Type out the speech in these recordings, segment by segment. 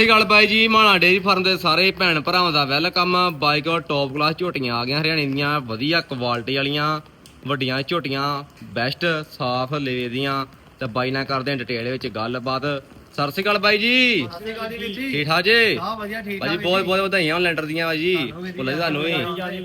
ਸਤਿ ਸ਼੍ਰੀ ਅਕਾਲ ਬਾਈ ਜੀ ਮਾਣਾ dairy farm ਦੇ ਸਾਰੇ ਭੈਣ ਭਰਾਵਾਂ ਦਾ ਵੈਲਕਮ। ਬਾਈਕ ਔਰ ਟੌਪ ਕਲਾਸ ਝੋਟੀਆਂ ਆ ਗਈਆਂ ਹਰਿਆਣੇ ਦੀਆਂ ਵਧੀਆ ਕੁਆਲਿਟੀ ਵਾਲੀਆਂ ਵੱਡੀਆਂ ਝੋਟੀਆਂ ਬੈਸਟ ਸਾਫ਼ ਲੇਵੇ ਦੀਆਂ। ਤੇ ਬਾਈ ਨਾਲ ਕਰਦੇ ਆ ਡਿਟੇਲ ਵਿੱਚ ਗੱਲਬਾਤ। ਸਤਿ ਸ਼੍ਰੀ ਅਕਾਲ ਬਾਈ ਜੀ। ਠੀਕ ਠਾਕ ਜੀ? ਹਾਂ ਵਧੀਆ ਠੀਕ ਬਾਈ ਜੀ ਠਾਕ ਬਹੁਤ ਬਹੁਤ ਵਧਾਈਆਂ ਲੈਂਟਰ ਦੀਆਂ ਬਾਈ ਜੀ। ਬੋਲੇ ਤੁਹਾਨੂੰ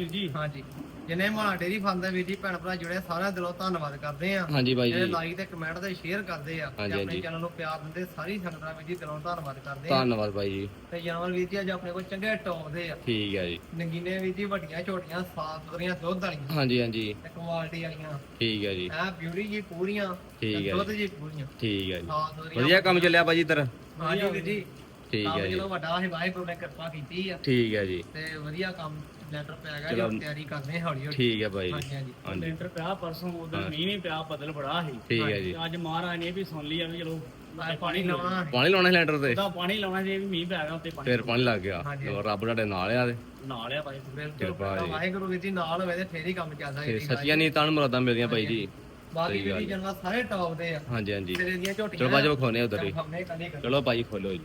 ਜੀ। ਹਾਂਜੀ। ਜਿਨੇ ਮਾਣਾ ਡੇਰੀ ਫਾਰਮ ਦੇ ਵੀਰ ਜੀ ਭੈਣ ਭਰਾ ਜੁੜੇ ਸਾਰਿਆਂ ਦਿਲੋਂ ਧੰਨਵਾਦ ਕਰਦੇ ਆ ਹਾਂਜੀ ਬਾਈ ਜਿਹੜੇ ਜੀ। ਲਾਈਕ ਤੇ ਕਮੈਂਟ ਤੇ ਸ਼ੇਅਰ ਕਰਦੇ ਆ ਤੇ ਹਾਂਜੀ, ਆਪਣੇ ਹਾਂਜੀ। ਚੈਨਲ ਨੂੰ ਪਿਆਰ ਦਿੰਦੇ ਸਾਰੀ ਸੰਗਤਾਂ ਵੀਰ ਜੀ ਦਿਲੋਂ ਧੰਨਵਾਦ ਕਰਦੇ ਆ ਧੰਨਵਾਦ ਬਾਈ ਜੀ। ਤੇ ਜਾਨਵਰ ਵੀਰ ਜੀ ਅੱਜ ਆਪਣੇ ਕੋਲ ਚੰਗੇ ਟੌਪ ਦੇ ਆ। ਠੀਕ ਹੈ ਜੀ। ਨਗੀਨੇ ਵੀਰ ਜੀ ਵੱਡੀਆਂ ਛੋਟੀਆਂ ਸਾਫ਼ ਸੁਥਰੀਆਂ ਦੁੱਧ ਵਾਲੀਆਂ। ਹਾਂਜੀ ਹਾਂਜੀ। ਤੇ ਕੁਆਲਿਟੀ ਵਾਲੀਆਂ। ਠੀਕ ਹੈ ਜੀ। ਐ ਬਿਊਟੀ ਜੀ ਪੂਰੀਆਂ ਠੀਕ ਹੈ ਦੁੱਧ ਜੀ ਪੂਰੀਆਂ। ਠੀਕ ਹੈ ਜੀ। ਸਾਫ਼ ਸੁਥਰੀਆਂ। ਵਧੀਆ ਕੰਮ ਚੱਲਿਆ ਬਾਈ ਇੱਧਰ? ਹਾਂਜੀ ਵੀਰ ਜੀ। ਠੀਕ ਕੰਮ ਹੈ ਜੀ। ਚਲੋ ਵੱਡਾ ਹੈ ਵਾਹਿਗੁਰੂ ਨੇ ਕਿਰਪਾ ਕੀਤੀ ਆ। ਠੀਕ ਹੈ ਜੀ। ਤੇ ਵਧੀਆ ਕੰਮ ਲੈਟਰ ਪੈ ਗਿਆ ਚਲੋ। ਜੋ ਤਿਆਰੀ ਕਰਦੇ ਹਾਂ ਹੌਲੀ ਹੌਲੀ। ਠੀਕ ਹੈ ਬਾਈ ਜੀ। ਹਾਂਜੀ ਹਾਂਜੀ। ਹਾਂਜੀ। ਲੈਂਟਰ ਪਿਆ ਪਰਸੋਂ ਉਧਰ ਮੀਂਹ ਨਹੀਂ ਪਿਆ ਬੱਦਲ ਬੜਾ ਸੀ। ਠੀਕ ਹੈ ਜੀ। ਤੇ ਅੱਜ ਮਹਾਰਾਜ ਨੇ ਇਹ ਵੀ ਸੁਣ ਲਿਆ ਵੀ ਚਲੋ ਮੈਂ ਪਾਣੀ ਲਾਉਣਾ ਪਾਣੀ ਲਾਉਣਾ ਸੀ ਲੈਂਟਰ ਤੇ? ਉਹਦਾ ਪਾਣੀ ਲਾਉਣਾ ਜੇ ਵੀ ਮੀਂਹ ਪੈ ਗਿਆ ਉੱਤੇ ਪਾਣੀ ਫਿਰ ਪਾਣੀ ਲੱਗ ਗਿਆ। ਹਾਂਜੀ। ਲਓ, ਰੱਬ ਤੁਹਾਡੇ ਨਾਲ ਆ ਤੇ। ਨਾਲ ਆ ਭਾਈ। ਕਿਰਪਾ ਜੀ। ਵਾਹਿਗੁਰੂ ਵੀਰ ਜੀ ਨਾਲ ਹੋਵੇ ਤੇ ਫੇਰ ਹੀ ਕੰਮ ਚੱਲਦਾ ਤੇ ਸੱਚੀਆਂ ਨਹੀਂ ਤਾਂ ਮੁਰਾਦਾਂ ਮਿਲਦੀਆਂ ਬਾਈ ਜੀ। ਬਾਕੀ ਸਹੀ ਗੱਲ ਵੀਰ ਜੀ ਜਨਵਾ ਸਾਰੇ ਟੌਪ ਦੇ ਆ। ਹਾਂਜੀ ਹਾਂਜੀ। ਤੇਰੇ ਦੀਆਂ ਝੋਟੀਆਂ ਚਲੋ ਬਾਜੋ ਖੋਨੇ ਉਧਰ ਹੀ ਹਮਨੇ ਕਦੀ ਕਰ ਚਲੋ ਬਾਈ ਖੋਲੋ ਜੀ।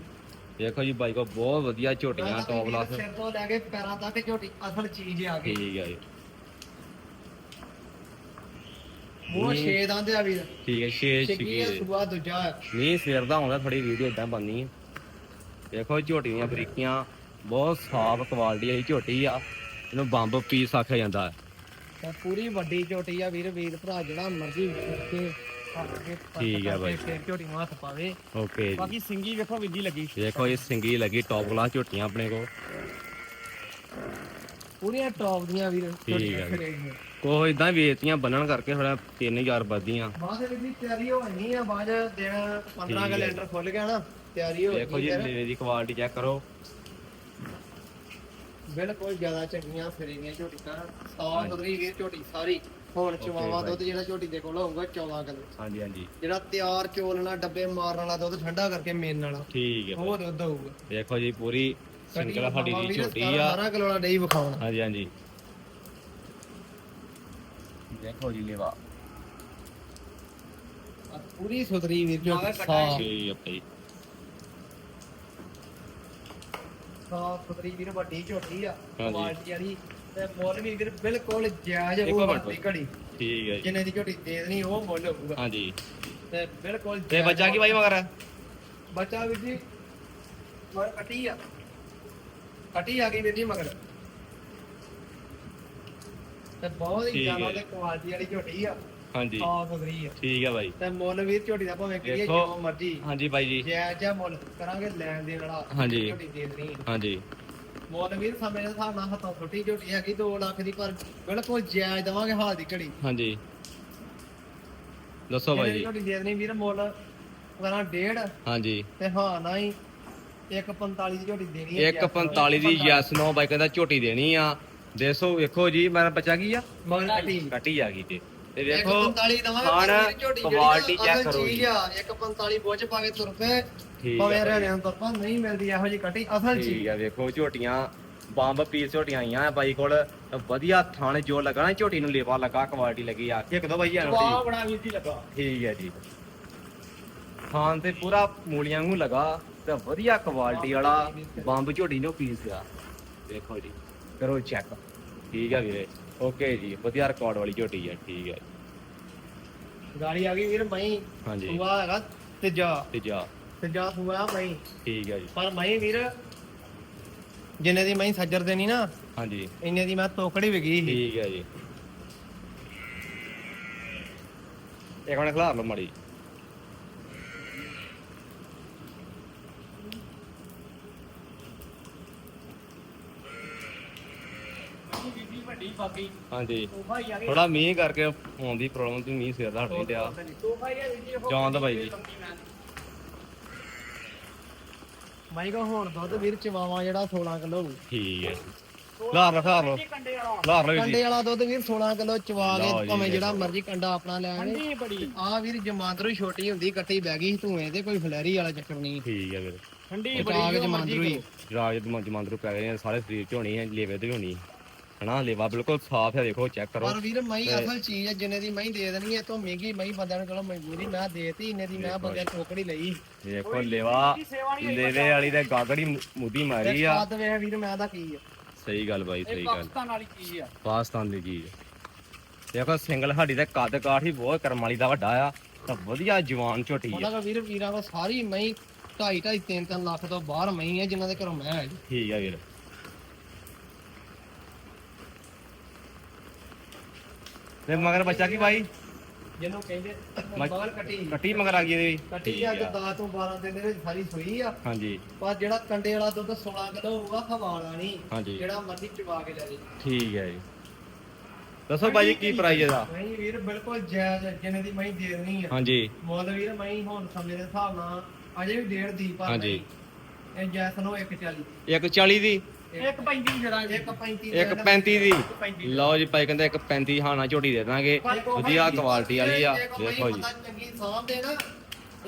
ਦੇਖੋ ਜੀ ਬਾਈ ਕੋ ਬਹੁਤ ਵਧੀਆ ਝੋਟੀਆਂ ਟੌਪ ਕਲਾਸ ਸਿਰ ਤੋਂ ਲੈ ਕੇ ਪੈਰਾਂ ਤੱਕ ਝੋਟੀ ਅਸਲ ਚੀਜ਼ ਆ ਗਈ। ਠੀਕ ਹੈ ਜੀ। ਮੂੰਹ ਛੇ ਦੰਦ ਆ ਵੀਰ। ਠੀਕ ਹੈ ਛੇ ਛਿੱਕੀ ਆ ਛਿੱਕੀ ਸੁਆ ਦੂਜਾ। ਆ। ਨਹੀਂ ਸਵੇਰ ਦਾ ਆਉਂਦਾ ਥੋੜੀ ਵੀਡੀਓ ਇਦਾਂ ਬਣਨੀ ਹੈ ਦੇਖੋ ਝੋਟੀ ਦੀਆਂ ਬਰੀਕੀਆਂ ਬਹੁਤ ਸਾਫ਼ ਕੁਆਲਿਟੀ ਵਾਲੀ ਝੋਟੀ ਆ। ਇਹਨੂੰ ਬੰਬ ਪੀਸ ਆਖਿਆ ਜਾਂਦਾ ਹੈ। ਤੇ ਪੂਰੀ ਵੱਡੀ ਝੋਟੀ ਆ ਵੀਰ ਵੀਰ ਭਰਾ ਜਿਹੜਾ ਮਰਜ਼ੀ ਕੇ ਠੀਕ ਆ ਬਾਈ। ਫੇਰ ਝੋਟੀ ਨੂੰ ਹੱਥ ਪਾਵੇ। ਓਕੇ ਜੀ। ਬਾਕੀ ਸਿੰਗੀ ਵੇਖੋ ਵਿੱਜੀ ਲੱਗੀ। ਦੇਖੋ ਇਹ ਸਿੰਗੀ ਲੱਗੀ ਟੌਪ ਕਲਾਸ ਝੋਟੀਆਂ ਆਪਣੇ ਕੋਲ। ਪੂਰੀਆਂ ਟੌਪ ਦੀਆਂ ਵੀਰ ਠੀਕ ਆ ਸਿਰੇ ਦੀਆਂ। ਕੋ ਇਦਾਂ ਵੇਚਤੀਆਂ ਬੰਨਣ ਕਰਕੇ ਥੋੜਾ 3000 ਵੱਧਦੀਆਂ। ਬਾਅਦ ਵਿੱਚ ਵੀ ਤਿਆਰੀ ਹੋਣੀ ਆ ਬਾਅਦ ਦਿਨ 15 ਠੀਕ ਆ। ਕੈਲੰਡਰ ਖੁੱਲ ਗਿਆ ਨਾ ਤਿਆਰੀ ਹੋ ਦੇਖੋ ਜੀ ਗਈ ਫਿਰ। ਲੇਵੇ ਦੀ ਕੁਆਲਿਟੀ ਚੈੱਕ ਕਰੋ। ਬਿਲਕੁਲ ਜ਼ਿਆਦਾ ਚੰਗੀਆਂ ਫਿਰੀ ਦੀਆਂ ਝੋਟੀਆਂ। ਸਾਫ਼ ਸੁਥਰੀ ਵੀਰ ਝੋਟੀ ਸਾਰੀ। ਹੁਣ ਚਵਾਵਾ ਦੁੱਧ ਜਿਹੜਾ ਝੋਟੀ ਦੇ ਕੋਲ ਹੋਊਗਾ 14 ਕਿਲੋ। ਹਾਂਜੀ ਹਾਂਜੀ। ਜਿਹੜਾ ਤਿਆਰ ਚੋਲਣਾ ਡੱਬੇ ਮਾਰਨ ਵਾਲਾ ਦੁੱਧ ਠੰਡਾ ਕਰਕੇ ਮੇਨ ਵਾਲਾ ਠੀਕ ਹੈ ਉਹ ਦੁੱਧ ਹੋਊਗਾ। ਦੇਖੋ ਜੀ ਪੂਰੀ ਸਿੰਗਲ ਹੱਡੀ ਦੀ ਝੋਟੀ ਆ। 12 ਕਿਲੋ ਵਾਲਾ ਡਈ ਵਿਖਾਉਣਾ। ਹਾਂਜੀ ਹਾਂਜੀ। ਦੇਖੋ ਜੀ ਲੇਵਾ। ਪੂਰੀ ਸੁਥਰੀ ਵੀਰ ਝੋਟੀ। ਸਾਫ਼। ਠੀਕ ਹੈ ਭਾਈ। ਸਾਫ਼ ਸੁਥਰੀ ਵੀਰ ਵੱਡੀ ਝੋਟੀ ਆ। ਹਾਂਜੀ। ਕੁਆਲਿਟੀ ਵਾਲੀ। ਤੇ ਮੁੱਲ ਵੀ ਵੀਰ ਬਿਲਕੁਲ ਜਾਇਜ਼ ਇੱਕੋ ਉਹ ਮਿੰਟ। ਵੱਡੀ ਘੜੀ। ਠੀਕ ਹੈ ਜੀ। ਜਿੰਨੇ ਦੀ ਝੋਟੀ ਦੇ ਦੇਣੀ ਉਹ ਮੁੱਲ ਹੋਊਗਾ। ਹਾਂਜੀ। ਤੇ ਬਿਲਕੁਲ ਤੇ ਜਾਇਜ਼ ਬੱਚਾ ਕੀ ਬਾਈ ਮਗਰ? ਬੱਚਾ ਵੀਰ ਜੀ ਮਗਰ ਕੱਟੀ ਆ ਕੱਟੀ ਆ ਗਈ ਵੀਰ ਜੀ ਮਗਰ? ਤੇ ਬਹੁਤ ਹੀ ਠੀਕ ਹੈ। ਜ਼ਿਆਦਾ ਤੇ ਕੁਆਲਿਟੀ ਵਾਲੀ ਝੋਟੀ ਆ। ਹਾਂਜੀ। ਸਾਫ਼ ਸੁਥਰੀ ਆ। ਠੀਕ ਹੈ ਬਾਈ। ਤੇ ਮੁੱਲ ਵੀਰ ਝੋਟੀ ਦਾ ਭਾਵੇਂ ਕਰੀਏ ਦੇਖੋ। ਜੋ ਮਰਜ਼ੀ। ਹਾਂਜੀ ਬਾਈ ਜੀ। ਜਾਇਜ਼ ਜਿਹਾ ਮੁੱਲ। ਕਰਾਂਗੇ ਲੈਣ ਦੇਣ ਵਾਲਾ। ਹਾਂਜੀ। ਝੋਟੀ ਦੇ ਦੇਣੀ ਹਾਂਜੀ। ਮੁੱਲ ਵੀਰ ਸਮੇਂ ਦੇ ਹਿਸਾਬ ਨਾਲ ਹੱਥੋਂ ਛੋਟੀ ਝੋਟੀ ਹੈਗੀ 2 ਲੱਖ ਦੀ ਪਰ ਬਿਲਕੁਲ ਜਾਇਜ਼ ਦਵਾਂਗੇ ਹਾਲ ਦੀ ਘੜੀ। ਹਾਂਜੀ। ਦੱਸੋ ਬਾਈ ਜੀ। ਝੋਟੀ ਦੇ ਦੇਣੀ ਵੀਰ ਮੁੱਲ ਕਰਾਂ ਡੇਢ ਹਾਂਜੀ। ਤੇ ਹਾਂ ਨਾ ਹੀ 145 ਦੀ ਝੋਟੀ ਦੇਣੀ ਹੈ 145 ਦੀ ਯੈਸ ਨੋ ਬਾਈ ਕਹਿੰਦਾ ਝੋਟੀ ਦੇਣੀ ਆ। ਦੇਸੋ ਵੇਖੋ ਜੀ ਮੇਰਾ ਬੱਚਾ ਕੀ ਆ? ਕੱਟੀ ਆ ਗਈ ਤੇ। ਤੇ ਵੇਖੋ 145 ਦਵਾਂਗੇ ਖਾਣ ਪਰ ਵੀਰ ਝੋਟੀ ਜਿਹੜੀ ਕੁਆਲਿਟੀ ਨਾ ਚੈੱਕ ਕਰੋ ਜੀ। ਆ 145 ਬੋਝ ਪਾ ਕੇ ਤੁਰ ਪਏ ਠੀਕ ਭਾਵੇਂ ਆ ਹਰਿਆਣੇ ਤੋਂ ਨਹੀਂ ਮਿਲਦੀ ਇਹੋ ਜੀ ਕੱਟੀ ਅਸਲ ਚੀਜ਼। ਠੀਕ ਆ ਵੇਖੋ ਝੋਟੀਆਂ ਬੰਬ ਪੀਸ ਝੋਟੀਆਂ ਆਈਆਂ ਆ ਬਾਈ ਕੋਲ ਤਾਂ ਵਧੀਆ ਥਾਣੇ ਜੋ ਲੱਗਣਾ ਝੋਟੀ ਨੂੰ ਲੇਵਾ ਲੱਗਾ ਕੁਆਲਿਟੀ ਲੱਗੀ ਆ। ਇੱਕ ਦੋ ਬਾਈ ਆ ਵਾਹ ਬੜਾ ਵਿੱਜੀ ਲੱਗਾ। ਠੀਕ ਹੈ ਜੀ। ਖਾਨ ਤੇ ਪੂਰਾ ਮੂਲੀਆਂ ਨੂੰ ਲਗਾ ਤੇ ਵਧੀਆ ਕੁਆਲਿਟੀ ਵਾਲਾ ਬੰਬ ਝੋਟੀ ਨੂੰ ਪੀਸ ਆ ਦੇਖੋ ਜੀ ਕਰੋ ਚੈੱਕ ਠੀਕ ਹੈ ਵੀਰੇ। ਓਕੇ ਜੀ ਵਧੀਆ ਰਿਕਾਰਡ ਵਾਲੀ ਝੋਟੀ ਹੈ ਠੀਕ ਹੈ ਗਾੜੀ ਆ ਗਈ ਵੀਰ ਮਈ ਹਾਂਜੀ। ਸੂਆ ਹੈਗਾ ਤੀਜਾ। ਤੇ ਜਾ ਤੀਜਾ ਸੂਆ ਮਈ ਠੀਕ ਹੈ ਜੀ। ਪਰ ਮਈ ਵੀਰ ਜਿੰਨੇ ਦੀ ਮਈ ਸੱਜਰ ਦੇਣੀ ਨਾ ਹਾਂਜੀ। ਇੰਨੇ ਦੀ ਮੈਂ ਤੋਕੜੀ ਵਿਗੀ ਸੀ। ਠੀਕ ਹੈ ਜੀ। ਇੱਕ ਮਿੰਟ ਖਲਾਰ ਲਓ ਮੜੀ। ਵੱਡੀ ਬਾਕੀ ਹਾਂਜੀ। ਤੋਹਫਾ ਹੀ ਆ ਗਿਆ ਥੋੜਾ ਮੀਂਹ ਕਰਕੇ ਆਉਂਦੀ ਪ੍ਰੋਬਲਮ ਤੇ ਮੀਂਹ ਸਿਰ ਦਾ ਹਟ ਨਹੀਂ ਤੋਹਫਾ ਹੀ ਆ ਜਾਣ ਦਿਓ ਬਾਈ ਜੀ। ਮਈ ਕੋ ਹੁਣ ਦੁੱਧ ਵੀਰ ਚਵਾਵਾ ਜਿਹੜਾ 16 ਕਿਲੋ ਠੀਕ ਹੈ। ਲਾਰ ਲਓ ਖਲਾਰ ਲਓ ਕੰਡੇ ਵਾਲਾ ਲਾਰ ਲਓ ਕੰਡੇ ਵਾਲਾ ਦੁੱਧ ਵੀਰ 16 ਕਿਲੋ ਚਵਾ ਲਓ ਕੇ ਜੀ, ਭਾਵੇਂ। ਜਿਹੜਾ ਮਰਜ਼ੀ ਕੰਡਾ ਆਪਣਾ ਲੈ ਕੰਡੀ ਬੜੀ। ਆ ਵੀਰ ਜਮਾਂਦਰੂ ਛੋਟੀ ਹੁੰਦੀ ਕੱਟੀ ਬਹਿ ਗਈ ਸੀ ਧੂਏ ਤੇ ਕੋਈ ਫਲੈਰੀ ਵਾਲਾ ਚੱਕਰ ਨਹੀਂ। ਠੀਕ ਹੈ ਵੀਰੇ। ਠੰਡੀ ਬੜੀ ਜੋ ਜਮਾਂਦਰੂ ਹੀ। ਮਰਜ਼ੀ ਰਾਜ ਜਮਾਂਦਰੂ ਪੈ ਗਏ ਨੇ ਸਾਰੇ ਸਰੀਰ ਚ ਹੋਣੀ ਹੈ ਲੇਵੇ ਤੇ ਵੀ ਹੋਣੀ। ਹਨਾ ਲੇਵਾ ਬਿਲਕੁਲ ਸਾਫ਼ ਹੈ ਦੇਖੋ ਚੈੱਕ ਕਰੋ। ਪਰ ਵੀਰ ਮਈ ਅਸਲ ਚੀਜ਼ ਹੈ ਜਿੰਨੇ ਦੀ ਮਈ ਦੇ ਦੇਣੀ ਹੈ ਤੋਂ ਮਹਿੰਗੀ ਮਈ ਬੰਦਿਆਂ ਨੂੰ ਚਲੋ ਮਜਬੂਰੀ ਮੈਂ ਦੇਤੀ ਇੰਨੇ ਦੀ ਮੈਂ ਬੰਦਿਆਂ ਟੋਕੜੀ ਲਈ। ਦੇਖੋ ਲੇਵਾ ਲੇਵੇ ਵਾਲੀ ਤੇ ਗਾਗੜੀ ਮੁੱਦੀ ਮਾਰੀ ਆ। ਸਾਦ ਵੇਖ ਵੀਰ ਮੈਂ ਦਾ ਕੀ ਹੈ ਸਹੀ ਗੱਲ ਬਾਈ ਸਹੀ ਗੱਲ। ਪਾਕਿਸਤਾਨ ਵਾਲੀ ਚੀਜ਼ ਆ। ਪਾਕਿਸਤਾਨ ਦੀ ਚੀਜ਼। ਦੇਖੋ ਸਿੰਗਲ ਹੱਡੀ ਦਾ ਕੱਦ ਕਾਠ ਵੀ ਬਹੁਤ ਕਰਮ ਵਾਲੀ ਦਾ ਵੱਡਾ ਆ ਤਾਂ ਵਧੀਆ ਜਵਾਨ ਝੋਟੀ ਉਹਨਾਂ ਆ ਦਾ ਵੀਰ ਵੀਰਾਂ ਦਾ ਸਾਰੀ ਮਈ 2.5 2.5 3 3 ਲੱਖ ਤੋਂ ਬਾਹਰ ਮਈ ਹੈ ਜਿਨ੍ਹਾਂ ਦੇ ਘਰੋਂ ਮੈਂ ਹੈ ਜੀ। ਠੀਕ ਆ ਵੀਰ। ਤੇ ਮਗਰ ਬੱਚਾ ਕੀ ਬਾਈ? ਜਿਹਨੂੰ ਕਹਿੰਦੇ ਮਗਰ ਕੱਟੀ। ਕੱਟੀ ਮਗਰ ਆ ਗਈ ਇਹਦੀ ਕੱਟੀ ਠੀਕ ਅੱਜ ਆ। 10 ਤੋਂ 12 ਦਿਨ ਦੇ ਵਿੱਚ ਸਾਰੀ ਸੂਈ ਆ। ਹਾਂਜੀ। ਪਰ ਜਿਹੜਾ ਕੰਡੇ ਵਾਲਾ ਦੁੱਧ 16 ਕਿਲੋ ਹੋਊਗਾ ਹਵਾ ਵਾਲਾ ਨਹੀਂ ਜਿਹੜਾ ਮਰਜ਼ੀ ਚਵਾ ਕੇ ਲੈ ਜੇ ਠੀਕ ਹੈ ਜੀ। ਦੱਸੋ ਬਾਈ ਜੀ ਕੀ ਪ੍ਰਾਈਸ ਇਹਦਾ? ਨਹੀਂ ਵੀਰ ਬਿਲਕੁਲ ਜਾਇਜ਼ ਜਿੰਨੇ ਦੀ ਦੇ ਦੇਣੀ ਆ। ਹਾਂਜੀ। ਮੁੱਲ ਵੀਰ ਮਈ ਹੁਣ ਸਮੇਂ ਦੇ ਹਿਸਾਬ ਨਾਲ ਅਜੇ ਵੀ ਡੇਢ ਦੀ ਪਰ ਹਾਂਜੀ। ਇਹ ਜੈਸ ਨੂੰ 140 ਇੱਕ 40 ਦੀ? ਇੱਕ ਪੈਂਦੀ ਜਰਾ ਇੱਕ 35 ਇੱਕ 35 ਦੀ। 35 ਲਓ ਜੀ ਭਾਈ ਕਹਿੰਦਾ ਇੱਕ 35 ਹਾਨਾ ਝੋਟੀ ਦੇ ਦਾਂਗੇ। ਵਧੀਆ ਕੁਆਲਿਟੀ ਵਾਲੀ ਆ। ਦੇਖੋ ਜੀ। ਚੰਗੀ ਸਾਹਮਣੇ ਨਾ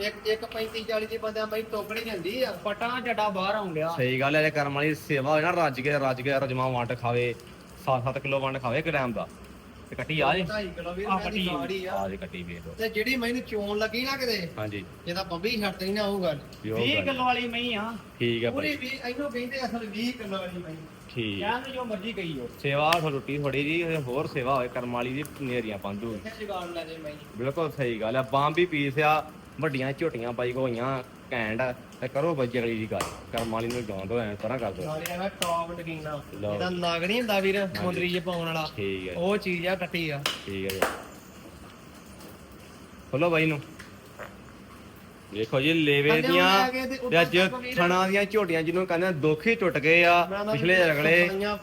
ਇੱਕ ਇੱਕ 35 40 ਦੀ ਬੰਦਾ ਮਈ ਟੋਕੜੀ ਜਾਂਦੀ ਆ। ਪਟਾਂ ਜੱਡਾ ਬਾਹਰ ਸਹੀ ਗੱਲ ਹੈ ਇਹ ਕਰਮ ਵਾਲੀ ਸੇਵਾ ਹੋਏ ਨਾ ਰੱਜ ਕੇ ਰੱਜ ਕੇ ਰਜਮਾ ਵੰਡ ਖਾਵੇ 7-7 ਕਿਲੋ ਵੰਡ ਖਾਵੇ ਇੱਕ ਟਾਈਮ ਦਾ। ਤੇ ਕੱਟੀ ਆ ਜੀ। 2.5 ਕਿਲੋ ਵੀਰ ਆਹ ਮੈਂ ਦੀ ਕੱਟੀ। ਗਾੜੀ ਆ। ਆ ਜੀ ਕੱਟੀ ਵੇਖ ਲਓ। ਤੇ ਜਿਹੜੀ ਮੈਨੂੰ ਚੋਣ ਲੱਗੀ ਨਾ ਕਿਤੇ ਹਾਂਜੀ। ਜਿਹਦਾ ਬੰਬੀ ਛੱਡਦੀ ਨਾ ਉਹ ਗੱਲ ਜੋ 20 ਗੱਲ। ਕਿਲੋ ਵਾਲੀ ਮਈ ਆ। ਠੀਕ ਹੈ ਪੂਰੀ ਭਾਈ ਵੀ ਇਹਨੂੰ ਕਹਿੰਦੇ ਅਸਲ 20 ਕਿਲੋ ਵਾਲੀ ਮਈ ਠੀਕ। ਹੈ। ਕਹਿੰਦੇ ਜੋ ਮਰਜ਼ੀ ਕਹੀ ਹੋ ਸੇਵਾ ਰੋਟੀ ਥੋੜੀ ਜੀ ਹੋਰ ਸੇਵਾ ਹੋਏ ਕਰਮ ਵਾਲੀ ਦੀ ਨੇਰੀਆਂ ਪੰਦੂ ਇੱਥੇ ਜੁਗਾੜ ਲੈ ਜੇ ਮਈ ਬਿਲਕੁਲ ਸਹੀ ਗੱਲ ਆ ਬਾਂਹ ਵੀ ਪੀਸ ਆ ਵੱਡੀਆਂ ਝੋਟੀਆਂ ਪਾਈ ਹੋਈਆਂ ਘੈਂਟ ਤੇ ਕਰੋ ਬੱਜੀ ਅਗਲੀ ਦੀ ਗੱਲ। ਕਰਮ ਵਾਲੀ ਨੂੰ ਜਾਣ ਦੋ ਐ ਤਰ੍ਹਾਂ ਕਰ ਦੋ ਨਾਲੇ ਹੈਗਾ ਟੌਪ ਨਗੀਨਾ ਲਓ। ਇਹਦਾ ਨਾਗ ਨਹੀਂ ਹੁੰਦਾ ਵੀਰ ਮੁੰਦਰੀ ਜੇ ਪਾਉਣ ਵਾਲਾ। ਠੀਕ ਹੈ ਉਹ ਚੀਜ਼ ਆ ਕੱਟੀ ਆ। ਠੀਕ ਹੈ ਜੀ। ਖੋਲੋ ਬਾਈ ਨੂੰ। ਦੇਖੋ ਜੀ ਲੇਵੇ ਦੀਆਂ ਲੈ ਤੇ ਤੇ ਅੱਜ ਤੱਕ ਥਣਾ ਦੀਆਂ ਝੋਟੀਆਂ ਜਿਹਨੂੰ ਕਹਿੰਦੇ ਆ ਦੁੱਖ ਟੁੱਟ ਗਏ ਆ ਮੈਂ ਨਾ ਪਿਛਲੇ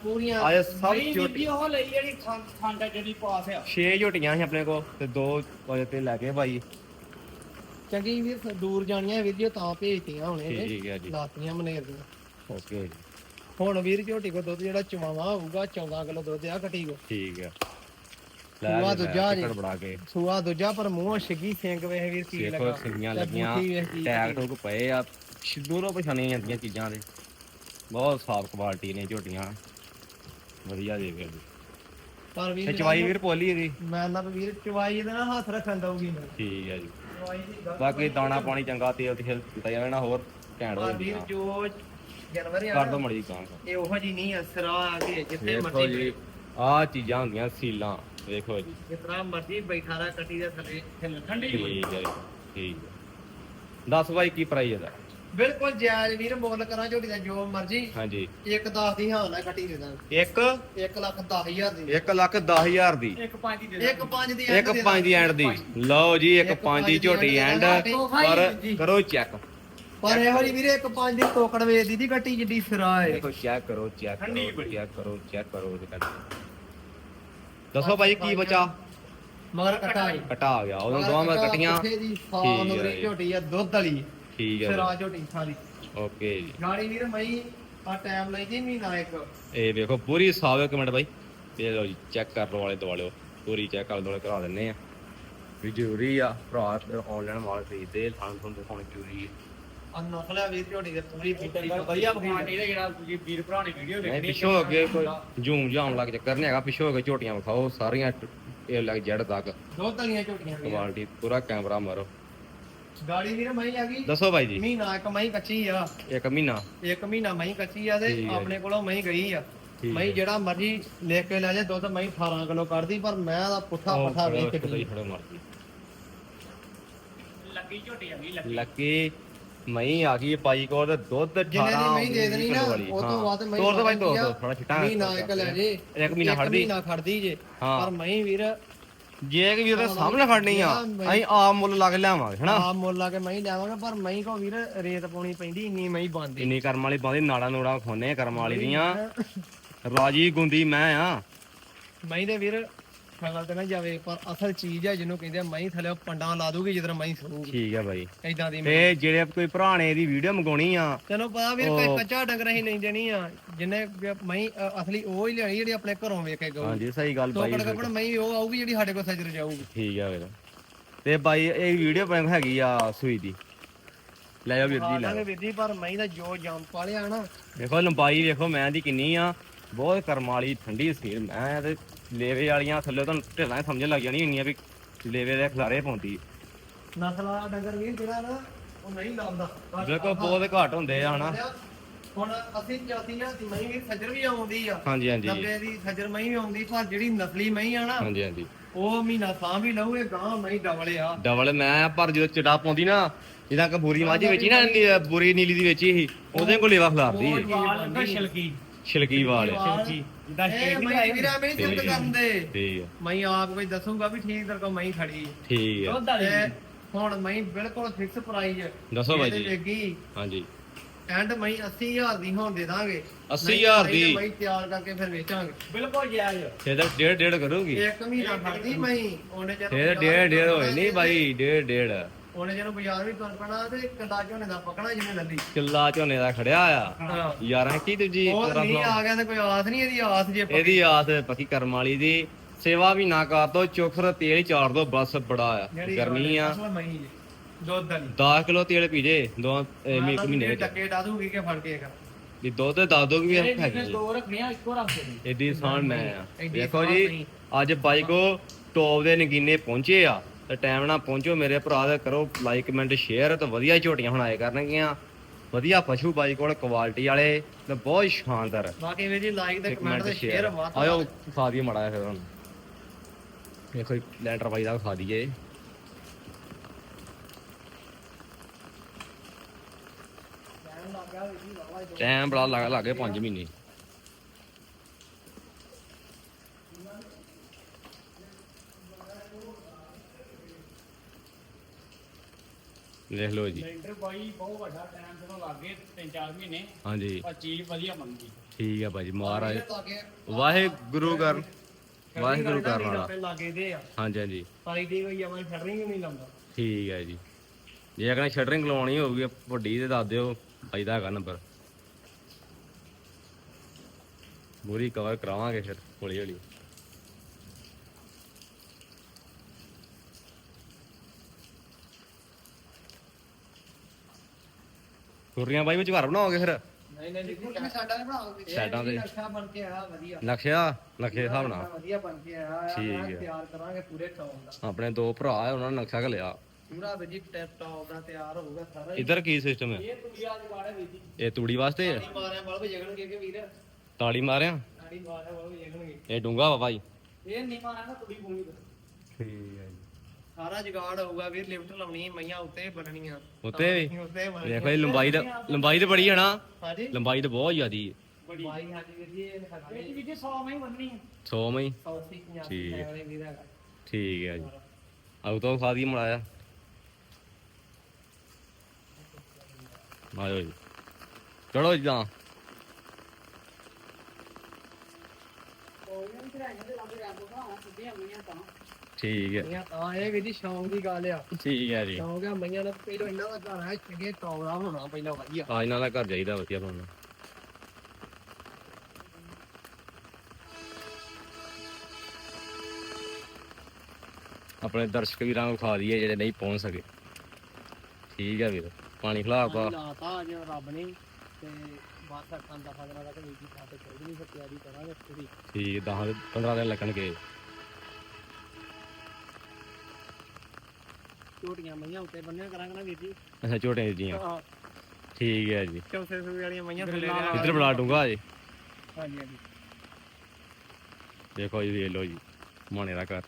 ਪੂਰੀਆਂ। ਅੱਜ ਸਭ ਝੋਟੀ ਬੀਬੀ ਉਹ ਲਈ ਜਿਹੜੀ ਖੰਡ ਜਿਹੜੀ ਪਾਸ ਆ। 6 ਝੋਟੀਆਂ ਸੀ ਆਪਣੇ ਕੋਲ ਤੇ ਦੋ ਵਜੇ ਤੇ ਲੈ ਕੇ ਭਾਈ ਚੰਗੀ ਵੀਰ ਸ- ਦੂਰ ਜਾਣੀਆਂ ਵੀਰ ਜੀ ਉਹ ਤਾਂ ਭੇਜਤੀਆਂ ਹੁਣੇ ਨੇ। ਠੀਕ ਹੈ ਜੀ। ਲਾਤੀਆਂ ਮਨੇਰ ਦੀਆਂ। ਓਕੇ ਜੀ। ਹੁਣ ਵੀਰ ਝੋਟੀ ਕੋ ਦੁੱਧ ਜਿਹੜਾ ਚਵਾਵਾ ਹੋਊਗਾ 14 ਕਿਲੋ ਦੁੱਧ ਆ ਕੱਟੀ ਕੋ। ਠੀਕ ਹੈ ਸੂਆ ਦੂਜਾ ਜੀ। ਟਿਕਟ ਬਣਾ ਕੇ। ਸੂਆ ਦੂਜਾ ਪਰ ਮੂੰਹੋਂ ਛਿੱਗੀ ਸਿੰਗ ਵੇਖ ਵੀਰ ਕੀ ਦੇਖੋ ਲੱਗਾ। ਸਿੰਗੀਆਂ ਤੇ ਲੱਗੀਆਂ ਬੂਟੀ ਵੇਖ ਕੀ ਟੈਗ ਟੂਗ ਪਏ ਆ। ਦੂਰੋਂ ਪਛਾਣੀਆਂ ਜਾਂਦੀਆਂ ਚੀਜ਼ਾਂ ਦੇ ਬਹੁਤ ਸਾਫ਼ ਕੁਆਲਿਟੀ ਨੇ ਝੋਟੀਆਂ। ਵਧੀਆ ਦੇ ਵੀਰ ਪਰ ਤੇ ਵੀਰ ਚਵਾਈ ਵੀਰ ਪੋਲੀ ਇਹਦੀ? ਮੈਂ ਨਾ ਵੀਰ ਚਵਾਈ ਦੇ ਨਾਲ ਹੱਥ ਰੱਖਣ ਦਊਗੀ। ਮੈਂ ਠੀਕ ਹੈ ਜੀ। ਬਾਕੀ ਦਾਣਾ ਪਾਣੀ ਚੰਗਾ ਤੇਲ ਤੇ ਦਿੱਤਾ ਜਾਵੇ ਨਾ ਹੋਰ ਘੈਂਟ ਹੋ ਵੀਰ ਜਾਂਦੀਆਂ ਜੋ ਜਾਨਵਰ ਆ ਕਰ ਦੋ ਮੜੀ ਕਾਂ ਇਹ ਉਹੋ ਜੀ ਨਹੀਂ ਅਸਰਾ ਆ ਕੇ ਜਿੱਥੇ ਦੇਖੋ ਮਰਜ਼ੀ ਜੀ ਆਹ ਚੀਜ਼ਾਂ ਹੁੰਦੀਆਂ ਸੀਲਾਂ ਦੇਖੋ ਜੀ। ਜਿਤਨਾ ਮਰਜ਼ੀ ਬੈਠਾ ਦਾ ਕੱਟੀ ਦੇ ਥੱਲੇ ਠੰਡੀ ਠੀਕ ਹੈ ਜੀ ਠੀਕ ਹੈ। ਦੱਸ ਬਾਈ ਕੀ ਪ੍ਰਾਈਸ ਇਹਦਾ? ਬਿਲਕੁਲ ਜਾਇਜ਼ ਵੀਰ ਮੁੱਲ ਕਰਾਂ ਝੋਟੀ ਦਾ ਜੋ ਮਰਜ਼ੀ। ਹਾਂਜੀ। ਇੱਕ 10 ਦੀ ਹਾਂ ਨਾ ਕੱਟੀ ਦੇ ਦਾਂ ਇੱਕ? 1 ਲੱਖ 10000 ਦੀ। 1 ਲੱਖ 10000 ਦੀ। ਇੱਕ ਪੰਜ ਦੀ ਇੱਕ 5 ਦੀ ਇੱਕ ਪੰਜ ਦੀ ਐਂਡ ਦੀ। ਲਓ ਜੀ ਇੱਕ ਇੱਕ ਪੰਜ ਦੀ ਪੰਜ ਦੀ ਝੋਟੀ ਐਂਡ ਦੀ ਪਰ। ਕਰੋ ਚੈੱਕ ਪਰ ਇਹੋ ਜੀ ਵੀਰੇ ਇੱਕ 5 ਦੀ ਟੋਕੜ ਵੇਚਦੀ ਦੀ ਕੱਟੀ ਜਿੱਡੀ ਸਿਰਾ ਏ ਦੇਖੋ ਚੈੱਕ ਕਰੋ ਚੈੱਕ ਕਰੋ। ਚੈੱਕ ਕਰੋ ਚੈੱਕ ਕਰੋ ਉਹਦੇ ਕੱਟ ਦੱਸੋ ਭਾਈ ਕੀ ਬਚਾ? ਮਗਰ ਕਟਾ ਕਟਾ ਆ ਗਿਆ ਉਦੋਂ ਦੋਵਾਂ ਮੈਂ ਕੱਟੀਆਂ। ਦੀ ਠੀਕ ਹੈ। ਝੋਟੀ ਆ ਦੁੱਧ ਵਾਲੀ। ਠੀਕ ਹੈ ਸਿਰਾ ਝੋਟੀ ਸਾਰੀ ਓਕੇ ਜੀ। ਗਾੜੀ ਵੀਰ ਮਈ ਆ ਟਾਈਮ ਲੈਂਦੀ ਮਹੀਨਾ ਇੱਕ। ਇਹ ਵੇਖੋ ਪੂਰੀ ਸਾਫ਼ ਇੱਕ ਮਿੰਟ ਬਾਈ। ਇਹ ਲਓ ਜੀ ਚੈੱਕ ਕਰ ਲਓ ਵਾਲੇ ਦੁਆਲੇ ਪੂਰੀ ਚੈੱਕ ਕਰ ਦੁਆਲੇ ਕਰਾ ਦਿੰਨੇ ਆ। ਵੀ ਜ਼ਰੂਰੀ ਆ ਭਰਾ ਆਨਲਾਈਨ ਮਾਲ ਖਰੀਦਦੇ ਥਾਂ ਤੋਂ ਦਿਖਾਉਣੀ ਜ਼ਰੂਰੀ ਹੈ ਆ ਨਸਲਿਆ ਵੀਰ ਝੋਟੀ ਦੇ ਪੂਰੀ ਫਿੱਟੀ ਵਧੀਆ ਬਖਾਣ ਚਾਹੀਦਾ ਜਿਹੜਾ ਤੁਸੀਂ ਵੀਰ ਭਰਾ ਨੇ ਵੀਡੀਓ ਵੇਖਣੀ ਪਿੱਛੋਂ ਅੱਗੇ ਕੋਈ ਜੂਮ ਜਾਮ ਲੱਗ ਚੱਕਰ ਨਹੀਂ ਹੈਗਾ। ਪਿੱਛੋਂ ਅੱਗੇ ਝੋਟੀਆਂ ਵਿਖਾਓ ਸਾਰੀਆਂ ਇਹ ਲੱਗ ਜੜ ਤੱਕ। ਝੋਟੀਆਂ ਕੁਆਲਿਟੀ ਪੂਰਾ ਕੈਮਰਾ ਮਾਰੋ। ਗਾੜੀ ਵੀਰ ਮਈ ਆ ਗਈ। ਦੱਸੋ ਬਾਈ ਜੀ। ਮਹੀਨਾ ਇੱਕ ਮਈ ਕੱਚੀ ਆ। ਇੱਕ ਮਹੀਨਾ। ਇੱਕ ਮਹੀਨਾ ਮਈ ਕੱਚੀ ਆ ਤੇ ਠੀਕ ਹੈ ਆਪਣੇ ਕੋਲੋਂ ਮਈ ਗਈ ਆ। ਮਈ ਜਿਹੜਾ ਮਰਜ਼ੀ ਲੈ ਕੇ ਲੈ ਜਾ ਦੁੱਧ ਮਈ 18 ਕਿਲੋ ਕੱਢਦੀ ਪਰ ਮੈਂ ਦਾ ਪੁੱਠਾ ਵੇਚ ਖੜੋ, ਕੇ ਮਰਜ਼ੀ। ਲੱਗੀ ਝੋਟੀ ਆ ਗਈ ਲੱਗੀ। ਲੱਕੀ ਮਈ ਆ ਗਈ ਪਾਈ ਕੋਲ ਤੇ ਦੁੱਧ 18 ਜਿੰਨੇ ਦੀ ਮਈ ਦੇ ਦੇਣੀ ਨਾ। ਉਹ ਤੋਂ ਹਾਂ। ਬਾਅਦ ਮਈ ਤੋਰ ਦੋ ਤੋਰ ਆ, ਦੋ ਥੋੜਾ ਛਿੱਟਾ ਮਹੀਨਾ ਇੱਕ ਲੈ ਜੇ ਇੱਕ ਮਹੀਨਾ ਖੜਦੀ ਮਹੀਨਾ ਖੜਦੀ ਜੇ। ਹਾਂ। ਪਰ ਮਈ ਵੀਰ ਜੇ ਕਿ ਵੀ ਉਹਦੇ ਸਾਹਮਣੇ ਖੜਨੀ ਆ ਅਸੀਂ ਆਪ ਮੁੱਲ ਲਾ ਕੇ ਲਿਆਵਾਂਗੇ ਹਨਾ? ਆ ਮੁੱਲ ਲਾ ਕੇ ਮਈ ਲਿਆਵਾਂਗੇ ਪਰ ਮਈ ਕੋ ਵੀਰ ਰੇਤ ਪਾਉਣੀ ਪੈਂਦੀ ਇੰਨੀ ਮਈ ਬੰਦੀ ਇੰਨੀ ਕਰਮ ਵਾਲੀ ਬਾਂਦੀ ਨਾੜਾ ਨੂੜਾ ਖੋਨੇ ਕਰਮ ਵਾਲੀ ਦੀਆਂ। ਰਾਜੀ ਗੁੰਦੀ ਮੈਂ ਆ। ਮਈ ਦੇ ਵੀਰ ਫਗਲ ਤੇ ਨਾ ਜਾਵੇ ਪਰ ਅਸਲ ਚੀਜ਼ ਆ ਜਿਹਨੂੰ ਕਹਿੰਦੇ ਆ ਮਈ ਥੱਲੇ ਪੰਡਾਂ ਲਾ ਦੂਗੀ ਜਦੋਂ ਮਈ ਸੂਗੀ ਠੀਕ ਆ ਬਾਈ। ਐਦਾਂ ਦੀ ਤੇ ਜਿਹੜੇ ਕੋਈ ਭਰਾ ਨੇ ਇਹਦੀ ਵੀਡੀਓ ਮੰਗਾਉਣੀ ਆ ਤੈਨੂੰ ਪਤਾ ਵੀਰ ਕੋਈ ਕੱਚਾ ਡੰਗਰ ਹੀ ਨਹੀਂ ਦੇਣੀ ਆ ਜਿੰਨੇ ਵੀ ਅ, ਅਸਲੀ ਉਹ ਹੀ ਲਿਆਣੀ ਜਿਹੜੀ ਆਪਣੇ ਘਰੋਂ ਵੇਖ ਕੇ ਗਊ। ਹਾਂਜੀ ਸਹੀ ਗੱਲ ਬਾਈ ਟੋਕੜ ਕੱਪੜ ਮਈ ਉਹ ਆਊਗੀ ਜਿਹੜੀ ਸਾਡੇ ਕੋਲ ਸਜਰ ਜਾਊਗੀ। ਠੀਕ ਆ ਵੀਰ। ਤੇ ਬਾਈ ਇਹ ਵੀਡੀਓ ਬਣ ਹੈਗੀ ਆ ਸੂਈ ਦੀ। ਲੈ ਜਾਓ ਵੀਰ ਜੀ ਲੈ ਲਾਂਗੇ ਵੀਰ ਜੀ ਪਰ ਮਈ ਦਾ ਜੋ ਜੰਮ ਪਾਲਿਆ ਨਾ। ਦੇਖੋ ਲੰਬਾਈ ਵੇਖੋ ਮੈਂ ਦੀ ਕਿੰਨੀ ਆ। ਬਹੁਤ ਕਰਮ ਵਾਲੀ ਠੰਡੀ ਸੀ ਮੈਂ ਤੇ ਲੇਵੇ ਵਾਲੀਆਂ ਥੱਲੇ ਤੁਹਾਨੂੰ ਢਿੱਲਾਂ ਸਮਝ ਲੱਗ ਜਾਣੀ ਇੰਨੀਆਂ ਵੀ ਲੇਵੇ ਦੇ ਖਲਾਰੇ ਪਾਉਂਦੀ। ਨਸਲ ਡੰਗਰ ਵੀਰ ਜਿਹੜਾ ਨਾ ਉਹ ਨਹੀਂ ਲਾਉਂਦਾ। ਬਿਲਕੁਲ ਬਹੁਤ ਘੱਟ ਹੁੰਦੇ ਆ ਹਨਾ। ਹੁਣ ਅਸੀਂ 34000 ਦੀ ਮਹੀਂ ਵੀ ਸੱਜਰ ਵੀ ਆਉਂਦੀ ਆ। ਹਾਂਜੀ ਹਾਂਜੀ। 90 ਦੀ ਸੱਜਰ ਮਹੀਂ ਵੀ ਆਉਂਦੀ ਪਰ ਜਿਹੜੀ ਨਸਲੀ ਮਹੀਂ ਆ ਨਾ ਹਾਂਜੀ ਹਾਂਜੀ। ਉਹ ਮਹੀਨਾ ਸਾਂ ਵੀ ਲਊਗੇ ਗਾਂ ਮਹੀਂ ਡਬਲ ਆ। ਡਬਲ ਮੈਂ ਪਰ ਜਦੋਂ ਚਿੜਾ ਪਾਉਂਦੀ ਨਾ ਜਿੱਦਾਂ ਕਿ ਬੂਰੀ ਮਾਝੀ ਵੇਚੀ ਨਾ ਨੀ- ਬੂਰੀ ਨੀਲੀ ਦੀ ਵੇਚੀ ਸੀ ਉਹਦੇ ਕੋਲ ਲੇਵਾ ਖਲਾਰਦੀ ਉਹ ਵਾਲ ਲੱਗਾ ਛਲਕੀ। ਛਿਲਕੀ ਵਾਲ। ਛਲਕੀ ਜਿੱਦਾਂ ਇਹ ਸਟੇਟ ਮਹੀਂ ਨਹੀਂ ਵੀਰਾ ਮੈਂ ਚੁੱਕ ਕਰਦੇ ਠੀਕ ਆ ਮਹੀਂ ਆਪ ਕੋਈ ਦੱਸੂਗਾ ਵੀ ਠੀਕ ਤੇਰੇ ਕੋਲ ਮਹੀਂ ਖੜੀ ਹੈ। ਠੀਕ ਆ ਦੁੱਧ ਵਾਲੀ ਤੇ ਹੁਣ ਮਹੀਂ ਬਿਲਕੁਲ ਫਿਕਸ ਪ੍ਰਾਈਸ ਦੱਸੋ ਬਾਈ ਜੀ। ਲੱਗੀ ਹਾਂਜੀ। ਐਂਡ ਮਹੀਂ 80000 ਦੀ ਹੁਣ ਦੇ ਦਾਂਗੇ। 80,000 ਦੀ। ਮਹੀਂ ਤਿਆਰ ਕਰਕੇ ਫਿਰ ਵੇਚਾਂਗੇ। ਬਿਲਕੁਲ ਜਾਇਜ਼ ਇਹ ਤਾਂ ਡੇਢ ਡੇਢ ਕਰੂਗੀ। ਇੱਕ ਮਹੀਨਾ ਉਹਨੇ ਡੇਢ ਡੇਢ ਹੋਏ। ਨਹੀਂ ਬਾਈ ਡੇਢ ਡੇਢ ਉਹਨੇ ਜਦੋਂ ਬਾਜ਼ਾਰ ਵੀ ਤੁਰ ਪੈਣਾ ਤੇ ਕੰਡਾ ਝੋਨੇ ਦਾ ਪਕਣਾ ਜਿਵੇਂ ਲੱਲੀ। ਕਿੱਲਾ ਝੋਨੇ ਦਾ ਖੜਿਆ ਆ। ਹਾਂ। ਯਾਰਾਂ ਕੀ ਦੂਜੀ ਉਹ ਤੇਰਾ ਨਹੀਂ ਸੁਣਾਓ। ਆ ਗਿਆ ਤੇ ਕੋਈ ਆਸ ਨਹੀਂ ਇਹਦੀ ਆਸ ਜੇ ਇਹਦੀ ਆਸ ਪੱਕੀ ਕਰਮ ਵਾਲੀ ਦੀ। ਸੇਵਾ ਵੀ ਨਾ ਕਰ ਦੋ ਚੋਖਰ ਤੇਲ ਚਾੜ ਦੋ ਬਸ ਬੜਾ ਆ। ਜਿਹੜੀ ਗਰਮੀ ਆ। ਅਸਲ ਮਹੀਂ ਜੀ ਦੁੱਧ ਵਾਲੀ। 10 ਕਿਲੋ ਤੇਲ ਪੀ ਜੇ ਦੋ ਇਹ ਮਹੀ- ਮਹੀਨੇ ਵਿੱਚ। ਟੱਕੇ ਡਾ ਦੂਗੀ ਕਿ ਫੜ ਕੇ ਕਰ ਵੀ ਦੁੱਧ ਤੇ ਦੱਸ ਦੋ ਵੀ ਇਹ ਹੈਗੀ। ਜਿਹਨੇ। ਦੋ ਰੱਖਣੀਆਂ ਇੱਕੋ ਰੱਖ ਦੇ ਏਡੀ ਸਾਨ ਮੈਂ ਆ। ਐਡੀ ਦੇਖੋ ਸਾਨ ਜੀ ਨਹੀਂ। ਅੱਜ ਬਾਈ ਕੋ ਟੌਪ ਦੇ ਨਗੀਨੇ ਪਹੁੰਚੇ ਆ। ਤੇ ਟਾਈਮ ਨਾਲ ਪਹੁੰਚੋ ਮੇਰੇ ਭਰਾ ਦੇ ਕਰੋ ਲਾਈਕ ਕਮੈਂਟ ਸ਼ੇਅਰ ਤੇ ਵਧੀਆ ਝੋਟੀਆਂ ਹੁਣ ਆਏ ਕਰਨਗੀਆਂ। ਵਧੀਆ ਪਸ਼ੂ ਬਾਈ ਕੋਲ ਕੁਆਲਿਟੀ ਵਾਲੇ ਤੇ ਬਹੁਤ ਸ਼ਾਨਦਾਰ। ਬਾਕੀ ਵੀਰ ਜੀ ਲਾਈਕ ਤੇ ਕਮੈਂਟ ਤੇ ਸ਼ੇਅਰ ਵਾਤ ਆਇਓ ਖਾ ਦਈਏ ਮੜਾ ਫਿਰ ਹੁਣ। ਦੇਖੋ ਲੈਂਟਰ ਬਾਈ ਦਾ ਖਾ ਦਈਏ। ਟਾਈਮ ਬੜਾ ਲੱਗ ਲੱਗੇ 5 ਮਹੀਨੇ। ਦੇਖ ਲਓ ਜੀ। ਲੈਂਟਰ ਬਾਈ ਬਹੁਤ ਵੱਡਾ ਟਾਈਮ ਜਦੋਂ ਲੱਗੇ 3-4 ਮਹੀਨੇ ਹਾਂਜੀ। ਪਰ ਚੀਜ਼ ਵਧੀਆ ਬਣ ਗਈ। ਠੀਕ ਆ ਭਾਜੀ ਮਹਾਰਾਜ। ਵਾਹਿਗੁਰੂ ਕਰ ਵਾਹਿਗੁਰੂ ਕਰਨ ਵਾਲਾ। ਲਾਗੇ ਦੇ ਆ। ਹਾਂਜੀ ਹਾਂਜੀ। ਸਾਈ ਦੀ ਕੋਈ ਆਵਾਂ ਫੜਰਿੰਗ ਨਹੀਂ ਲਾਉਂਦਾ। ਠੀਕ ਹੈ ਜੀ। ਜੇ ਅਗਰ ਸ਼ਟਰਿੰਗ ਲਵਾਉਣੀ ਹੋਊਗੀ ਵੱਡੀ ਤੇ ਦੱਸ ਦਿਓ ਭਾਈ ਦਾ ਹੈਗਾ ਨੰਬਰ ਪੂਰੀ ਕਵਰ ਕਰਾਵਾਂਗੇ ਫਿਰ ਹੌਲੀ ਹੌਲੀ ਕੁਰੀਆਂ ਬਾਈ ਵਿੱਚ ਘਰ ਬਣਾਓਗੇ ਫਿਰ? ਨਹੀਂ ਨਹੀਂ ਨਹੀਂ ਸਾਡਾ ਨਹੀਂ ਬਣਾਓਗੇ? ਸਾਈਡਾਂ ਤੇ। ਨਕਸ਼ਾ ਬਣ ਕੇ ਆਇਆ ਵਧੀਆ। ਨਕਸ਼ਾ? ਨਕਸ਼ੇ ਦੇ ਹਿਸਾਬ ਨਾਲ। ਵਧੀਆ ਬਣ ਕੇ ਆਇਆ ਠੀਕ ਆ ਹੈ। ਤਿਆਰ ਕਰਾਂਗੇ ਪੂਰੇ ਟੌਪ ਦਾ। ਆਪਣੇ ਦੋ ਭਰਾ ਆ ਉਹਨਾਂ ਨੇ ਨਕਸ਼ਾ ਘਲਿਆ। ਪੂਰਾ ਵੀਜੀ ਟੌਪ ਦਾ ਤਿਆਰ ਹੋਊਗਾ ਸਾਰਾ ਇੱਧਰ ਕੀ ਸਿਸਟਮ ਹੈ? ਇਹ ਤੁੜੀਆ ਜਵਾੜੇ ਵੀ ਜੀ। ਇਹ ਤੂੜੀ ਵਾਸਤੇ? ਹੈ ਤਾੜੀ ਮਾਰਿਆ ਬਲਬ ਜਗਣਗੇ ਕਿ ਵੀਰ? ਤਾੜੀ ਮਾਰਿਆ? ਤਾੜੀ ਮਾਰਿਆ ਬਲਬ ਜਗਣਗੇ। ਇਹ ਡੂੰਗਾ ਵਾ ਭਾਈ ਇਹ ਨਹੀਂ ਮਾਰਾ ਨਾ ਤੁੜੀ ਪੂਣੀ ਠੀਕ ਹੈ। ਸਾਰਾ ਜਗਾੜ ਹੋਊਗਾ ਵੀਰ ਲਿਫਟ ਲਾਉਣੀ ਮਈਆਂ ਉੱਤੇ ਬਣਨੀਆਂ ਉੱਤੇ ਵੀ? ਉੱਤੇ ਬਣਨੀਆਂ ਦੇਖੋ ਇਹ ਲੰਬਾਈ ਦਾ ਲੰਬਾਈ ਤੇ ਬੜੀ ਹੈ ਨਾ। ਹਾਂਜੀ? ਲੰਬਾਈ ਤੇ ਬਹੁਤ ਜ਼ਿਆਦੀ ਹੈ। ਬੜੀ। ਬਾਈ ਸਾਡੀ ਵੀਰ ਜੀ ਇਹ ਹੈਗਾ ਇਹ ਵੀ ਜੀ 100 ਮੈਂ ਹੀ ਬੰਨਣੀ ਹੈ। 100 ਮਈ? 180 50 ਠੀਕ। ਹੈ। ਠੀਕ ਹੈ ਜੀ। ਆਉ ਤਾਂ ਖਾ ਦੀ ਮਲਾਇਆ ਆਇਓ ਜੀ। ਚੜੋ ਜੀ ਤਾਂ। ਠੀਕ ਹੈ। ਮਈਆਂ ਤਾਂ ਇਹ ਵੀਰ ਜੀ ਸ਼ੌਂਕ ਦੀ ਗੱਲ ਆ। ਠੀਕ ਹੈ ਜੀ। ਸ਼ੌਂਕ ਆ ਮਈਆਂ ਦਾ ਪਹਿਲਾਂ ਇਹਨਾਂ ਦਾ ਘਰ ਹੈ ਚੰਗੇ ਟੌਪ ਦਾ ਹੋਣਾ ਪਹਿਲਾਂ ਵਧੀਆ। ਆ ਇਹਨਾਂ ਦਾ ਘਰ ਜਾਈਦਾ ਵਧੀਆ ਬਣਨਾ। ਆਪਣੇ ਦਰਸ਼ਕ ਵੀਰਾਂ ਨੂੰ ਖਾ ਦਈਏ ਜਿਹੜੇ ਨਹੀਂ ਪਹੁੰਚ ਸਕੇ। ਠੀਕ ਹੈ ਵੀਰ ਪਾਣੀ ਖਿਲਾ ਪਾ। ਲਾਤਾ ਅੱਜ ਰੱਬ ਨੇ ਤੇ ਬਾਤ ਅੱਖਾਂ ਦਾ ਫਗਰਾ ਦਾ ਕੋਈ ਥਾਂ ਤੇ ਕੋਈ ਨਹੀਂ ਫਿਰ ਤਿਆਰੀ ਕਰਾਂਗੇ ਪੂਰੀ। ਠੀਕ 10 15 ਦਿਨ ਲੱਗਣਗੇ। ਝੋਟੀਆਂ ਮਈਆਂ ਉੱਤੇ ਬੰਨਿਆ ਕਰਾਂਗੇ ਨਾ ਵੀਰ ਜੀ। ਅੱਛਾ ਝੋਟੇ ਦੀਆਂ ਹਾਂ। ਠੀਕ ਹੈ ਜੀ। ਚੌਥੇ ਸੂਏ ਵਾਲੀਆਂ ਮਈਆਂ ਥੱਲੇ ਲਿਆ ਇੱਧਰ ਬੜਾ ਡੂੰਗਾ ਜੀ। ਹਾਂਜੀ ਹਾਂਜੀ। ਦੇਖੋ ਜੀ ਵੇਖ ਲਓ ਜੀ ਮਾਣੇ ਦਾ ਘਰ।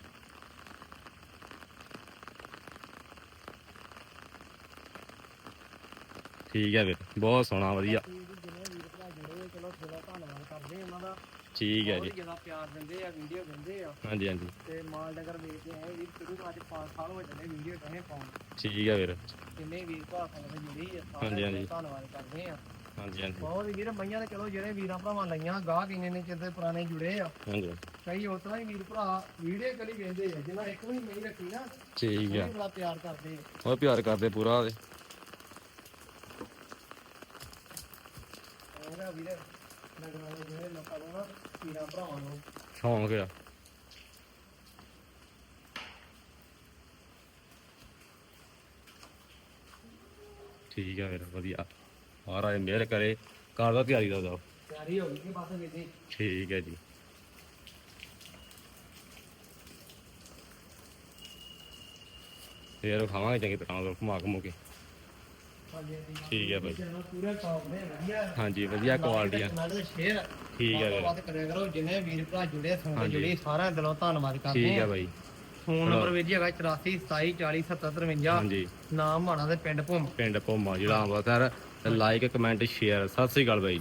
ਠੀਕ ਹੈ ਵੀਰ ਬਹੁਤ ਸੋਹਣਾ ਵਧੀਆ। ਜਿਵੇਂ ਵੀਰ ਭਰਾ ਜੁੜੇ ਚਲੋ ਥੋੜਾ ਧੰਨਵਾਦ ਕਰਦੇ ਆ ਉਹਨਾਂ ਦਾ। ਠੀਕ ਹੈ ਜੀ। ਹੀ ਜ਼ਿਆਦਾ ਪਿਆਰ ਦਿੰਦੇ ਆ ਵੀਡੀਓ ਦਿੰਦੇ ਆ। ਹਾਂਜੀ ਹਾਂਜੀ। ਤੇ ਮਾਲ ਡੰਗਰ ਵੇਚਦੇ ਆਏ ਵੀਰ ਸ਼ੁਰੂ ਤੋਂ ਅੱਜ 5 ਸਾਲ ਹੋ ਚੱਲੇ ਵੀਡੀਓ ਕਹੇ ਪਾਉਣ ਠੀਕ ਹੈ ਵੀਰ। ਜਿੰਨੇ ਵੀਰ ਭਰਾ ਸਾਡੇ ਜੁੜੇ ਆ ਹਾਂਜੀ, ਹਾਂਜੀ। ਦਾ ਧੰਨਵਾਦ ਕਰਦੇ ਆ। ਹਾਂਜੀ ਹਾਂਜੀ। ਬਹੁਤ ਵੀਰ ਮਈਆਂ ਦੇ ਚਲੋ ਜਿਹੜੇ ਵੀਰਾਂ ਭਰਾਵਾਂ ਲਈਆਂ ਗਾਹ ਕਿੰਨੇ ਨੇ ਚਿਰ ਦੇ ਪੁਰਾਣੇ ਜੁੜੇ ਆ। ਹਾਂਜੀ। ਕਈ ਉਸ ਤਰ੍ਹਾਂ ਹੀ ਵੀਰ ਭਰਾ ਵੀਡੀਓ ਕਲੀ ਵੇਚਦੇ ਆ ਜਿਨ੍ਹਾਂ ਇੱਕ ਵੀ ਨਹੀਂ ਰੱਖੀ ਨਾ ਠੀਕ ਵੀ ਬੜਾ ਪਿਆਰ ਕਰਦੇ ਆ। ਉਹ ਪਿਆਰ ਕਰਦੇ ਪੂਰਾ ਉਹਦਾ। ਵੀਰ ਨਗਰਾਂ ਦੇ ਜਿਹੜੇ ਲੋਕਾਂ ਨੂੰ ਨਾ ਵੀਰਾਂ ਭਰਾਵਾਂ ਨੂੰ ਸ਼ੌਂਕ ਆ ਠੀਕ ਹੈ ਵੀਰ ਵਧੀਆ। ਮਹਾਰਾਜ ਮਿਹਰ ਕਰੇ ਕਰ ਦਾ ਤਿਆਰੀ ਦਾ ਦੋ ਤਿਆਰੀ ਹੋ ਗਈ ਕਿ ਬਸ ਵੀਰ ਜੀ? ਠੀਕ ਹੈ ਜੀ। ਫੇਰ ਖਾਵਾਂਗੇ ਚੰਗੀ ਤਰ੍ਹਾਂ ਘੁਮਾ ਘੁਮੂ ਕੇ। ਠੀਕ ਹੈ ਬਾਈ ਚਲੋ ਪੂਰੇ ਟੌਪ ਦੇ ਵਧੀਆ ਹਾਂਜੀ ਵਧੀਆ ਕੁਆਲਿਟੀ ਆ। ਕਮੈਂਟ ਤੇ ਸ਼ੇਅਰ। ਠੀਕ ਹੈ ਵੱਧ ਤੋਂ ਵੀਰ। ਵੱਧ ਕਰਿਆ ਕਰੋ ਜਿੰਨੇ ਵੀਰ ਭਰਾ ਜੁੜੇ ਹਾਂਜੀ। ਜੁੜੀ ਸਾਰਿਆਂ ਦਿਲੋਂ ਧੰਨਵਾਦ ਕਰਦੇ ਠੀਕ ਹੈ ਬਾਈ ਫੋਨ ਨੰਬਰ ਵੀਰ ਜੀ ਹੈਗਾ 84 27 40 70 53 ਹਾਂਜੀ। ਨਾਮ ਮਾਣਾ ਦੇ ਪਿੰਡ ਭੁੰਮ। ਪਿੰਡ ਭੋਮਾ ਜਿਹੜਾ Amritsar like comment share Sat Sri ਅਕਾਲ ਬਾਈ